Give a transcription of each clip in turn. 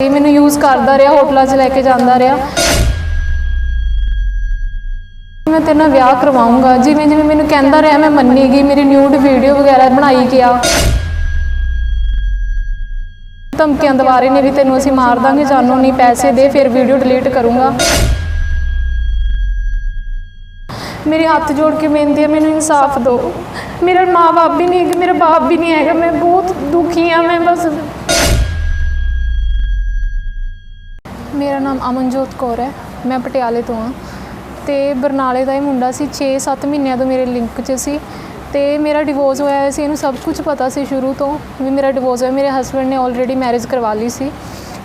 ਇਹ ਮੈਨੂੰ ਯੂਜ਼ ਕਰਦਾ ਰਿਹਾ, ਹੋਟਲਾਂ 'ਚ ਲੈ ਕੇ ਜਾਂਦਾ ਰਿਹਾ। ਮੈਂ ਤੇਰੇ ਨਾਲ ਵਿਆਹ ਕਰਵਾਉਂਗਾ। ਜਿਵੇਂ ਜਿਵੇਂ ਮੈਨੂੰ ਕਹਿੰਦਾ ਰਿਹਾ, ਮੈਂ ਮੰਨੀ ਗਈ ਮੇਰੀ ਨਿਊਡ ਵੀਡੀਓ ਵਗੈਰਾ ਬਣਾਈ ਗਿਆ। ਧਮਕੀਆਂ ਦਵਾਰੇ ਨੇ ਵੀ ਤੈਨੂੰ ਅਸੀਂ ਮਾਰ ਦਾਂਗੇ, ਜਾਨੋਂ ਨਹੀਂ ਪੈਸੇ ਦੇ, ਫਿਰ ਵੀਡੀਓ ਡਿਲੀਟ ਕਰੂੰਗਾ। ਮੇਰੇ ਹੱਥ ਜੋੜ ਕੇ ਬੇਨਤੀ ਹੈ, ਮੈਨੂੰ ਇਨਸਾਫ ਦਿਓ। ਮੇਰਾ ਮਾਂ-ਬਾਪ ਵੀ ਨਹੀਂ ਹੈਗਾ, ਮੇਰਾ ਬਾਪ ਵੀ ਨਹੀਂ ਹੈਗਾ। ਮੈਂ ਬਹੁਤ ਦੁਖੀ ਹਾਂ, ਮੈਂ ਬਸ ਮੇਰਾ ਨਾਮ ਅਮਨਜੋਤ ਕੌਰ ਹੈ, ਮੈਂ ਪਟਿਆਲੇ ਤੋਂ ਹਾਂ। ਤੇ ਬਰਨਾਲੇ ਦਾ ਇਹ ਮੁੰਡਾ ਸੀ 6-7 ਮਹੀਨਿਆਂ ਤੋਂ ਮੇਰੇ ਲਿੰਕ 'ਚ ਸੀ। ਤੇ ਮੇਰਾ ਡਿਵੋਰਸ ਹੋਇਆ ਹੋਇਆ ਸੀ, ਇਹਨੂੰ ਸਭ ਕੁਝ ਪਤਾ ਸੀ ਸ਼ੁਰੂ ਤੋਂ ਵੀ ਮੇਰਾ ਡਿਵੋਰਸ ਹੋਇਆ। ਮੇਰੇ ਹਸਬੰਡ ਨੇ ਆਲਰੇਡੀ ਮੈਰਿਜ ਕਰਵਾ ਲਈ ਸੀ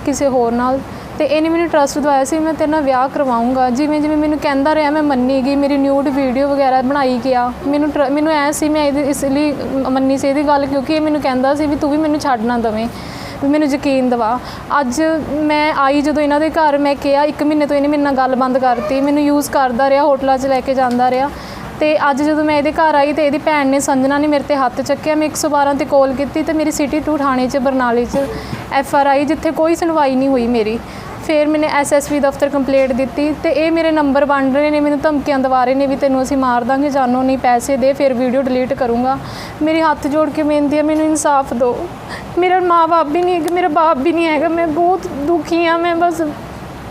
ਕਿਸੇ ਹੋਰ ਨਾਲ। ਤੇ ਇਹਨੇ ਮੈਨੂੰ ਟਰਸਟ ਦਵਾਇਆ ਸੀ, ਮੈਂ ਤੇਰੇ ਨਾਲ ਵਿਆਹ ਕਰਵਾਉਂਗਾ ਜਿਵੇਂ ਜਿਵੇਂ ਮੈਨੂੰ ਕਹਿੰਦਾ ਰਿਹਾ, ਮੈਂ ਮੰਨੀ ਗਈ ਮੇਰੀ ਨਿਊਡ ਵੀਡੀਓ ਵਗੈਰਾ ਬਣਾਈ ਗਿਆ। ਮੈਨੂੰ ਟਰ- ਮੈਨੂੰ ਐ ਸੀ, ਮੈਂ ਇਹਦੇ ਇਸ ਲਈ ਮੰਨੀ ਸੀ ਇਹਦੀ ਗੱਲ, ਕਿਉਂਕਿ ਇਹ ਮੈਨੂੰ ਕਹਿੰਦਾ ਸੀ ਵੀ ਤੂੰ ਵੀ ਮੈਨੂੰ ਛੱਡ ਨਾ ਦਵੇਂ। ਵੀ ਮੈਨੂੰ ਯਕੀਨ ਦਿਵਾ। ਅੱਜ ਮੈਂ ਆਈ ਜਦੋਂ ਇਹਨਾਂ ਦੇ ਘਰ, ਮੈਂ ਕਿਹਾ ਇੱਕ ਮਹੀਨੇ ਤੋਂ ਇਹਨੇ ਮੇਰੇ ਨਾਲ ਗੱਲ ਬੰਦ ਕਰਤੀ। ਮੈਨੂੰ ਯੂਜ਼ ਕਰਦਾ ਰਿਹਾ, ਹੋਟਲਾਂ 'ਚ ਲੈ ਕੇ ਜਾਂਦਾ ਰਿਹਾ। ਤੇ ਅੱਜ ਜਦੋਂ ਮੈਂ ਇਹਦੇ ਘਰ ਆਈ ਤੇ ਇਹਦੀ ਭੈਣ ਨੇ ਸੰਜਨਾ ਨੇ ਮੇਰੇ ਤੇ ਹੱਥ ਚੱਕਿਆ। ਮੈਂ 112 ਤੇ ਕਾਲ ਕੀਤੀ ਤੇ ਮੇਰੀ ਸਿਟੀ 2 ਥਾਣੇ 'ਚ, ਬਰਨਾਲੇ 'ਚ ਐਫ ਆਰ ਆਈ ਜਿੱਥੇ ਕੋਈ ਸੁਣਵਾਈ ਨਹੀਂ ਹੋਈ ਮੇਰੀ। ਫਿਰ ਮੈਨੇ ਐਸਐਸਪੀ ਦਫ਼ਤਰ ਕੰਪਲੇਂਟ ਦਿੱਤੀ ਤੇ ਇਹ ਮੇਰੇ ਨੰਬਰ ਵੰਡ ਰਹੇ ਨੇ, ਮੈਨੂੰ ਧਮਕੀਆਂ ਦਵਾ ਰਹੇ ਨੇ ਵੀ ਤੈਨੂੰ ਅਸੀਂ ਮਾਰ ਦਾਂਗੇ, ਜਾਨੋਂ ਨਹੀਂ ਪੈਸੇ ਦੇ, ਫਿਰ ਵੀਡੀਓ ਡਿਲੀਟ ਕਰੂੰਗਾ। ਮੇਰੇ ਹੱਥ ਜੋੜ ਕੇ ਬੇਨਤੀ ਹੈ, ਮੈਨੂੰ ਇਨਸਾਫ ਦਿਓ। ਮੇਰਾ ਮਾਂ-ਬਾਪ ਵੀ ਨਹੀਂ ਹੈਗਾ, ਮੇਰਾ ਬਾਪ ਵੀ ਨਹੀਂ ਹੈਗਾ, ਮੈਂ ਬਹੁਤ ਦੁਖੀ ਹਾਂ, ਮੈਂ ਬਸ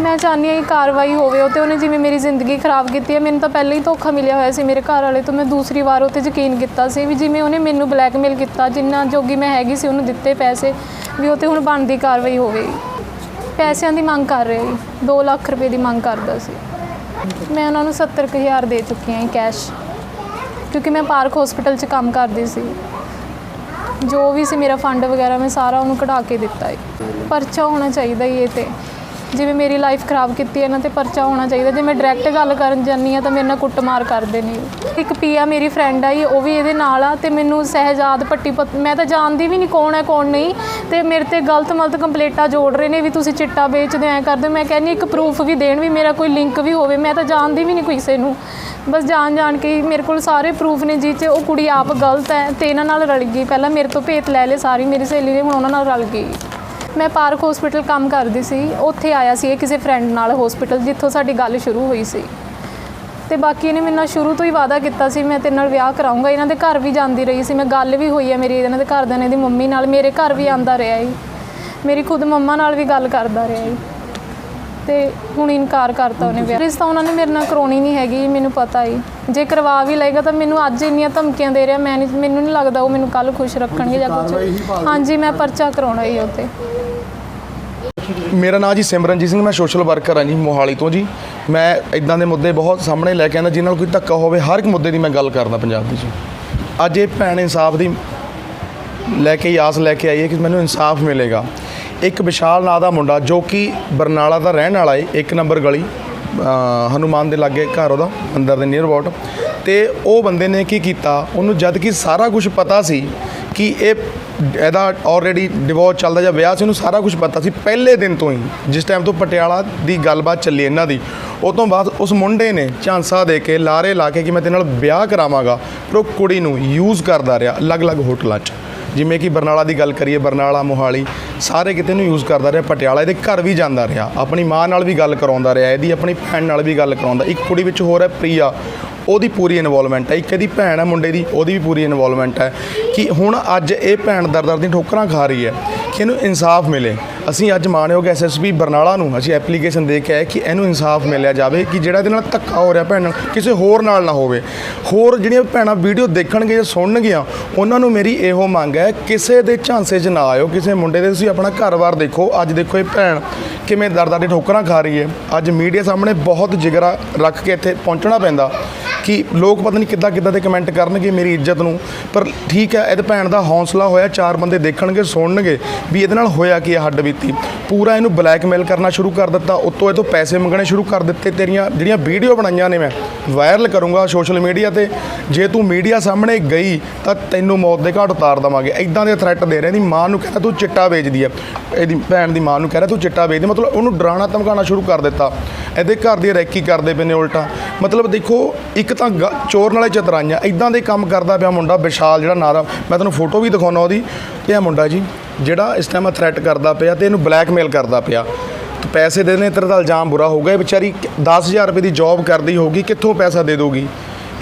ਮੈਂ ਚਾਹੁੰਦੀ ਹਾਂ ਕਿ ਕਾਰਵਾਈ ਹੋਵੇ, ਉਹ ਤੇ ਉਹਨੇ ਜਿਵੇਂ ਮੇਰੀ ਜ਼ਿੰਦਗੀ ਖਰਾਬ ਕੀਤੀ ਹੈ, ਮੈਨੂੰ ਤਾਂ ਪਹਿਲਾਂ ਹੀ ਧੋਖਾ ਮਿਲਿਆ ਹੋਇਆ ਸੀ ਮੇਰੇ ਘਰ ਵਾਲੇ ਤੋਂ, ਮੈਂ ਦੂਸਰੀ ਵਾਰ ਉਹ 'ਤੇ ਯਕੀਨ ਕੀਤਾ ਸੀ ਵੀ ਜਿਵੇਂ ਉਹਨੇ ਮੈਨੂੰ ਬਲੈਕਮੇਲ ਕੀਤਾ, ਜਿੰਨਾ ਜੋਗੀ ਮੈਂ ਹੈਗੀ ਸੀ ਉਹਨੂੰ ਦਿੱਤੇ ਪੈਸੇ ਵੀ ਉਹ ਤੇ ਹੁਣ ਬਣਦੀ ਕਾਰਵਾਈ ਹੋਵੇ ਪੈਸਿਆਂ ਦੀ ਮੰਗ ਕਰ ਰਿਹਾ ਜੀ 2 ਲੱਖ ਰੁਪਏ ਦੀ ਮੰਗ ਕਰਦਾ ਸੀ। ਮੈਂ ਉਹਨਾਂ ਨੂੰ 70000 ਦੇ ਚੁੱਕੀ ਹਾਂ ਕੈਸ਼, ਕਿਉਂਕਿ ਮੈਂ ਪਾਰਕ ਹਸਪੀਟਲ 'ਚ ਕੰਮ ਕਰਦੀ ਸੀ। ਜੋ ਵੀ ਸੀ ਮੇਰਾ ਫੰਡ ਵਗੈਰਾ ਮੈਂ ਸਾਰਾ ਉਹਨੂੰ ਕਢਾ ਕੇ ਦਿੱਤਾ ਹੈ। ਪਰਚਾ ਹੋਣਾ ਚਾਹੀਦਾ ਹੀ ਇਹ ਤੇ। ਜਿਵੇਂ ਮੇਰੀ ਲਾਈਫ ਖਰਾਬ ਕੀਤੀ ਇਹਨਾਂ ਤੇ ਪਰਚਾ ਹੋਣਾ ਚਾਹੀਦਾ। ਜੇ ਮੈਂ ਡਾਇਰੈਕਟ ਗੱਲ ਕਰਨ ਜਾਂਦੀ ਆ ਤਾਂ ਮੇਰੇ ਨਾਲ ਕੁੱਟਮਾਰ ਕਰਦੇ ਨੇ। ਇੱਕ ਪੀਆ ਮੇਰੀ ਫਰੈਂਡ ਆਈ, ਉਹ ਵੀ ਇਹਦੇ ਨਾਲ ਆ ਤੇ ਮੈਨੂੰ ਸਹਿਜਾਦ ਪੱਟੀ ਪਤ- ਮੈਂ ਤਾਂ ਜਾਣਦੀ ਵੀ ਨਹੀਂ ਕੌਣ ਹੈ, ਕੌਣ ਨਹੀਂ। ਤੇ ਮੇਰੇ ਤੇ ਗਲਤ ਮਲਤ ਕੰਪਲੇਂਟਾਂ ਜੋੜ ਰਹੇ ਨੇ ਵੀ ਤੁਸੀਂ ਚਿੱਟਾ ਵੇਚਦੇ ਐ ਕਰਦੇ ਹੋ। ਮੈਂ ਕਹਿੰਦੀ ਇੱਕ ਪ੍ਰੂਫ ਵੀ ਦੇਣ ਵੀ ਮੇਰਾ ਕੋਈ ਲਿੰਕ ਵੀ ਹੋਵੇ, ਮੈਂ ਤਾਂ ਜਾਣਦੀ ਵੀ ਨਹੀਂ ਕਿਸੇ ਨੂੰ। ਬਸ ਜਾਣ ਜਾਣ ਕੇ ਹੀ ਮੇਰੇ ਕੋਲ ਸਾਰੇ ਪ੍ਰੂਫ ਨੇ ਜੀ ਚ ਉਹ ਕੁੜੀ ਆਪ ਗਲਤ ਹੈ ਤੇ ਇਹਨਾਂ ਨਾਲ ਰਲ ਗਈ। ਪਹਿਲਾਂ ਮੇਰੇ ਤੋਂ ਭੇਤ ਲੈ ਲਏ ਸਾਰੀ, ਮੇਰੀ ਸਹੇਲੀ ਨੇ, ਹੁਣ ਉਹਨਾਂ ਨਾਲ ਰਲ ਗਈ। ਮੈਂ ਪਾਰਕ ਹਸਪੀਟਲ ਕੰਮ ਕਰਦੀ ਸੀ, ਉੱਥੇ ਆਇਆ ਸੀ ਇਹ ਕਿਸੇ ਫਰੈਂਡ ਨਾਲ ਹਸਪੀਟਲ ਜਿੱਥੋਂ ਸਾਡੀ ਗੱਲ ਸ਼ੁਰੂ ਹੋਈ ਸੀ। ਤੇ ਬਾਕੀ ਇਹਨੇ ਮੇਰੇ ਨਾਲ ਸ਼ੁਰੂ ਤੋਂ ਹੀ ਵਾਅਦਾ ਕੀਤਾ ਸੀ, ਮੈਂ ਤੇਰੇ ਨਾਲ ਵਿਆਹ ਕਰਾਉਂਗਾ ਇਹਨਾਂ ਦੇ ਘਰ ਵੀ ਜਾਂਦੀ ਰਹੀ ਸੀ, ਮੈਂ ਗੱਲ ਵੀ ਹੋਈ ਹੈ ਮੇਰੀ ਇਹਨਾਂ ਦੇ ਘਰਦਿਆਂ ਨੇ ਦੀ ਮੰਮੀ ਨਾਲ, ਮੇਰੇ ਘਰ ਵੀ ਆਂਦਾ ਰਿਹਾ ਜੀ ਮੇਰੀ ਖੁਦ ਮੰਮਾ ਨਾਲ ਵੀ ਗੱਲ ਕਰਦਾ ਰਿਹਾ ਜੀ ਤੇ ਹੁਣ ਇਨਕਾਰ ਕਰਤਾ ਉਹਨੇ ਵਿਆਹ। ਰਿਸ਼ਤਾ ਉਹਨਾਂ ਨੇ ਮੇਰੇ ਨਾਲ ਕਰਾਉਣੀ ਨਹੀਂ ਹੈਗੀ ਮੈਨੂੰ ਪਤਾ ਹੀ। ਜੇ ਕਰਵਾ ਵੀ ਲਏਗਾ ਤਾਂ ਮੈਨੂੰ ਅੱਜ ਇੰਨੀਆਂ ਧਮਕੀਆਂ ਦੇ ਰਿਹਾ ਮੈਂ ਨਹੀਂ ਮੈਨੂੰ ਨਹੀਂ ਲੱਗਦਾ ਉਹ ਮੈਨੂੰ ਕੱਲ ਖੁਸ਼ ਰੱਖਣਗੇ ਜਾਂ ਕੁਝ ਹਾਂਜੀ ਮੈਂ ਪਰਚਾ ਕਰਾਉਣਾ ਹੀ ਉੱਤੇ ਮੇਰਾ ਨਾਮ ਜੀ ਸਿਮਰਨਜੀਤ ਸਿੰਘ ਮੈਂ ਸੋਸ਼ਲ ਵਰਕਰ ਹਾਂ ਜੀ ਮੋਹਾਲੀ ਤੋਂ ਜੀ। ਮੈਂ ਇਦਾਂ ਦੇ ਮੁੱਦੇ ਬਹੁਤ ਸਾਹਮਣੇ ਲੈ ਕੇ ਆਉਂਦਾ ਜਿਨ੍ਹਾਂ ਨਾਲ ਕੋਈ ਧੱਕਾ ਹੋਵੇ ਹਰ ਇੱਕ ਮੁੱਦੇ ਦੀ ਮੈਂ ਗੱਲ ਕਰਦਾ ਪੰਜਾਬ ਵਿੱਚ ਅੱਜ ਇਹ ਭੈਣ ਇਨਸਾਫ ਦੀ ਲੈ ਕੇ ਆਸ ਲੈ ਕੇ ਆਈ ਹੈ ਕਿ ਮੈਨੂੰ ਇਨਸਾਫ ਮਿਲੇਗਾ। ਇੱਕ ਵਿਸ਼ਾਲ ਨਾਂ ਦਾ ਮੁੰਡਾ ਜੋ ਕਿ ਬਰਨਾਲਾ ਦਾ ਰਹਿਣ ਵਾਲਾ ਏ ਇੱਕ ਨੰਬਰ ਗਲੀ ਅ, ਹਨੂਮਾਨ ਦੇ ਲਾਗੇ ਘਰ ਉਹਦਾ ਅੰਦਰ ਦੇ ਨੀਅਰ ਅਬਾਊਟ ਤੇ ਉਹ ਬੰਦੇ ਨੇ ਕੀ ਕੀਤਾ ਉਹਨੂੰ ਜਦ ਕਿ ਸਾਰਾ ਕੁਝ ਪਤਾ ਸੀ ਕਿ ਇਹ ਇਹਦਾ ਆਲਰੇਡੀ ਡਿਵੋਰਸ ਚੱਲਦਾ ਜਾਂ ਵਿਆਹ ਸੀ ਉਹਨੂੰ ਸਾਰਾ ਕੁਝ ਪਤਾ ਸੀ ਪਹਿਲੇ ਦਿਨ ਤੋਂ ਹੀ ਜਿਸ ਟਾਈਮ ਤੋਂ ਪਟਿਆਲਾ ਦੀ ਗੱਲਬਾਤ ਚੱਲੀ ਇਹਨਾਂ ਦੀ। ਉਹ ਤੋਂ ਬਾਅਦ ਉਸ ਮੁੰਡੇ ਨੇ ਝਾਂਸਾ ਦੇ ਕੇ ਲਾਰੇ ਲਾ ਕੇ ਕਿ ਮੈਂ ਤੇਰੇ ਨਾਲ ਵਿਆਹ ਕਰਾਵਾਂਗਾ ਪਰ ਉਹ ਕੁੜੀ ਨੂੰ ਯੂਜ਼ ਕਰਦਾ ਰਿਹਾ ਅਲੱਗ-ਅਲੱਗ ਹੋਟਲਾਂ 'ਚ। ਜਿਵੇਂ ਕਿ ਬਰਨਾਲਾ ਦੀ ਗੱਲ ਕਰੀਏ ਬਰਨਾਲਾ ਮੋਹਾਲੀ ਸਾਰੇ ਕਿਤੇ ਨੂੰ ਯੂਜ਼ ਕਰਦਾ ਰਿਹਾ, ਪਟਿਆਲਾ ਇਹਦੇ ਘਰ ਵੀ ਜਾਂਦਾ ਰਿਹਾ। ਆਪਣੀ ਮਾਂ ਨਾਲ ਵੀ ਗੱਲ ਕਰਾਉਂਦਾ ਰਿਹਾ, ਇਹਦੀ ਆਪਣੀ ਭੈਣ ਨਾਲ ਵੀ ਗੱਲ ਕਰਾਉਂਦਾ। ਇੱਕ ਕੁੜੀ ਵਿੱਚ ਹੋਰ ਹੈ, ਪ੍ਰੀਆ। ਉਹਦੀ ਪੂਰੀ ਇਨਵੋਲਵਮੈਂਟ ਹੈ। ਇੱਕ ਇਹਦੀ ਭੈਣ ਹੈ ਮੁੰਡੇ ਦੀ, ਉਹਦੀ ਵੀ ਪੂਰੀ ਇਨਵੋਲਵਮੈਂਟ ਹੈ। ਕਿ ਹੁਣ ਅੱਜ ਇਹ ਭੈਣ ਦਰ ਦਰ ਦੀ ਠੋਕਰਾਂ ਖਾ ਰਹੀ ਹੈ। ਕਿ ਇਹਨੂੰ ਇਨਸਾਫ ਮਿਲੇ। ਅਸੀਂ ਅੱਜ ਮਾਣਯੋਗ ਐਸਐਸਪੀ ਬਰਨਾਲਾ ਨੂੰ ਅਸੀਂ ਐਪਲੀਕੇਸ਼ਨ ਦੇ ਕੇ ਆਏ ਕਿ ਇਹਨੂੰ ਇਨਸਾਫ ਮਿਲਿਆ ਜਾਵੇ ਕਿ ਜਿਹੜਾ ਇਹਦੇ ਨਾਲ ਧੱਕਾ ਹੋ ਰਿਹਾ ਭੈਣ ਨਾਲ ਕਿਸੇ ਹੋਰ ਨਾਲ ਨਾ ਹੋਵੇ। ਹੋਰ ਜਿਹੜੀਆਂ ਭੈਣਾਂ ਵੀਡੀਓ ਦੇਖਣਗੇ ਜਾਂ ਸੁਣਨਗੀਆਂ, ਉਹਨਾਂ ਨੂੰ ਮੇਰੀ ਇਹੋ ਮੰਗ ਹੈ, ਕਿਸੇ ਦੇ ਝਾਂਸੇ 'ਚ ਨਾ ਆਇਓ, ਕਿਸੇ ਮੁੰਡੇ ਦੇ ਤੁਸੀਂ ਆਪਣਾ ਘਰ-ਬਾਰ ਦੇਖੋ। ਅੱਜ ਦੇਖੋ ਇਹ ਭੈਣ ਕਿਵੇਂ ਦਰਦਾਂ ਦਰ ਦੀ ਠੋਕਰਾਂ ਖਾ ਰਹੀ ਹੈ। ਅੱਜ ਮੀਡੀਆ ਸਾਹਮਣੇ ਬਹੁਤ ਜਿਗਰਾ ਰੱਖ ਕੇ ਇੱਥੇ ਪਹੁੰਚਣਾ ਪੈਂਦਾ। ਕਿ ਲੋਕ ਪਤਾ ਨਹੀਂ ਕਿੱਦਾਂ ਕਿੱਦਾਂ ਦੇ ਕਮੈਂਟ ਕਰਨਗੇ ਮੇਰੀ ਇੱਜ਼ਤ ਨੂੰ। ਪਰ ਠੀਕ ਹੈ ਇਹਦੇ ਭੈਣ ਦਾ ਹੌਸਲਾ ਹੋਇਆ, ਚਾਰ ਬੰਦੇ ਦੇਖਣਗੇ, ਸੁਣਨਗੇ ਵੀ ਇਹਦੇ ਨਾਲ ਹੋਇਆ ਕੀ ਹੈ ਹੱਡ ਬੀਤੀ। ਪੂਰਾ ਇਹਨੂੰ ਬਲੈਕਮੇਲ ਕਰਨਾ ਸ਼ੁਰੂ ਕਰ ਦਿੱਤਾ, ਉੱਤੋਂ ਇਹ ਤੋਂ ਪੈਸੇ ਮੰਗਣੇ ਸ਼ੁਰੂ ਕਰ ਦਿੱਤੇ, ਤੇਰੀਆਂ ਜਿਹੜੀਆਂ ਵੀਡੀਓ ਬਣਾਈਆਂ ਨੇ ਮੈਂ ਵਾਇਰਲ ਕਰੂੰਗਾ ਸੋਸ਼ਲ ਮੀਡੀਆ ਤੇ। ਜੇ ਤੂੰ ਮੀਡੀਆ ਸਾਹਮਣੇ ਗਈ, ਤਾਂ ਤੈਨੂੰ ਮੌਤ ਦੇ ਘਾਟ ਉਤਾਰ ਦਵਾਂਗੇ। ਇਦਾਂ ਦੇ ਥ੍ਰੈਟ ਦੇ ਰਹੇ ਦੀ ਮਾਂ ਨੂੰ ਕਹਿੰਦਾ ਤੂੰ ਚਿੱਟਾ ਵੇਚਦੀ ਹੈ ਇਹਦੀ ਭੈਣ ਦੀ ਮਾਂ ਨੂੰ ਕਹਿ ਰਿਹਾ ਤੂੰ ਚਿੱਟਾ ਵੇਚਦੀ ਮਤਲਬ ਉਹਨੂੰ ਡਰਾਣਾ ਧਮਕਾਉਣਾ ਸ਼ੁਰੂ ਕਰ ਦਿੱਤਾ। ਇਹਦੇ ਘਰ ਦੀ ਰੈਕੀ ਕਰਦੇ ਪਏ ਨੇ ਉਲਟਾ। ਮਤਲਬ ਦੇਖੋ, ਇੱਕ ਇੱਕ ਤਾਂ ਗ- ਚੋਰ ਨਾਲੇ ਚਤਰਾਈਆਂ ਇਦਾਂ ਦੇ ਕੰਮ ਕਰਦਾ ਪਿਆ ਮੁੰਡਾ ਵਿਸ਼ਾਲ ਜਿਹੜਾ ਨਾਂ ਦਾ ਮੈਂ ਤੁਹਾਨੂੰ ਫੋਟੋ ਵੀ ਦਿਖਾਉਣਾ ਉਹਦੀ। ਇਹ ਮੁੰਡਾ ਜੀ ਜਿਹੜਾ ਇਸ ਟਾਈਮ ਥ੍ਰੈਟ ਕਰਦਾ ਪਿਆ ਤੇ ਇਹਨੂੰ ਬਲੈਕਮੇਲ ਕਰਦਾ ਪਿਆ। ਤੇ ਪੈਸੇ ਦੇਣੇ ਤੇਰੇ ਦਾ ਇਲਜ਼ਾਮ ਬੁਰਾ ਹੋਊਗਾ ਇਹ ਵਿਚਾਰੀ 10000 ਰੁਪਏ ਦੀ ਜੌਬ ਕਰਦੀ ਹੋਊਗੀ ਕਿੱਥੋਂ ਪੈਸਾ ਦੇ ਦੋਗੀ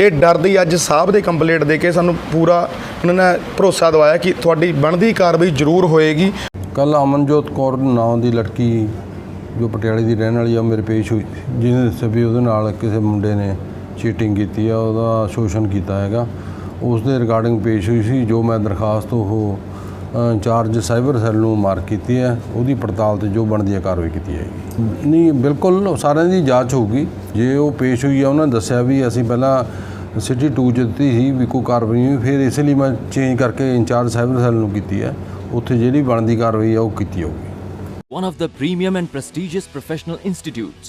ਇਹ ਡਰਦੀ ਅੱਜ ਸਾਹਿਬ ਦੇ ਕੰਪਲੇਂਟ ਦੇ ਕੇ ਸਾਨੂੰ ਪੂਰਾ ਉਹਨਾਂ ਨੇ ਭਰੋਸਾ ਦਵਾਇਆ ਕਿ ਤੁਹਾਡੀ ਬਣਦੀ ਕਾਰਵਾਈ ਜ਼ਰੂਰ ਹੋਏਗੀ। ਕੱਲ ਅਮਨਜੋਤ ਕੌਰ ਨਾਂ ਦੀ ਲੜਕੀ ਜੋ ਪਟਿਆਲੇ ਦੀ ਰਹਿਣ ਵਾਲੀ ਆ ਉਹ ਮੇਰੇ ਪੇਸ਼ ਹੋਈ। ਸੀ, ਜਿਹਨੇ ਦੱਸਿਆ ਵੀ ਉਹਦੇ ਨਾਲ ਕਿਸੇ ਮੁੰਡੇ ਨੇ ਚੀਟਿੰਗ ਕੀਤੀ ਆ ਉਹਦਾ ਸ਼ੋਸ਼ਣ ਕੀਤਾ ਹੈਗਾ। ਉਸ ਦੇ ਰਿਗਾਰਡਿੰਗ ਪੇਸ਼ ਹੋਈ ਸੀ ਜੋ ਮੈਂ ਦਰਖਾਸਤ ਉਹ ਇੰਚਾਰਜ ਸਾਈਬਰ ਸੈੱਲ ਨੂੰ ਮਾਰਕ ਕੀਤੀ ਹੈ ਉਹਦੀ ਪੜਤਾਲ ਤੇ ਜੋ ਬਣਦੀ ਹੈ ਕਾਰਵਾਈ ਕੀਤੀ ਜਾਏਗੀ। ਨਹੀਂ ਬਿਲਕੁਲ ਸਾਰਿਆਂ ਦੀ ਜਾਂਚ ਹੋਊਗੀ। ਜੇ ਉਹ ਪੇਸ਼ ਹੋਈ ਆ ਉਹਨਾਂ ਨੇ ਦੱਸਿਆ ਵੀ ਅਸੀਂ ਪਹਿਲਾਂ ਸਿਟੀ 2 ਚ ਦਿੱਤੀ ਸੀ ਵੀ ਕੋਈ ਕਾਰਵਾਈ ਨਹੀਂ ਫਿਰ ਇਸ ਲਈ ਮੈਂ ਚੇਂਜ ਕਰਕੇ ਇੰਚਾਰਜ ਸਾਈਬਰ ਸੈੱਲ ਨੂੰ ਕੀਤੀ ਹੈ। ਉੱਥੇ ਜਿਹੜੀ ਬਣਦੀ ਕਾਰਵਾਈ ਆ ਉਹ ਕੀਤੀ ਜਾਊਗੀ one of the premium and prestigious professional institutes,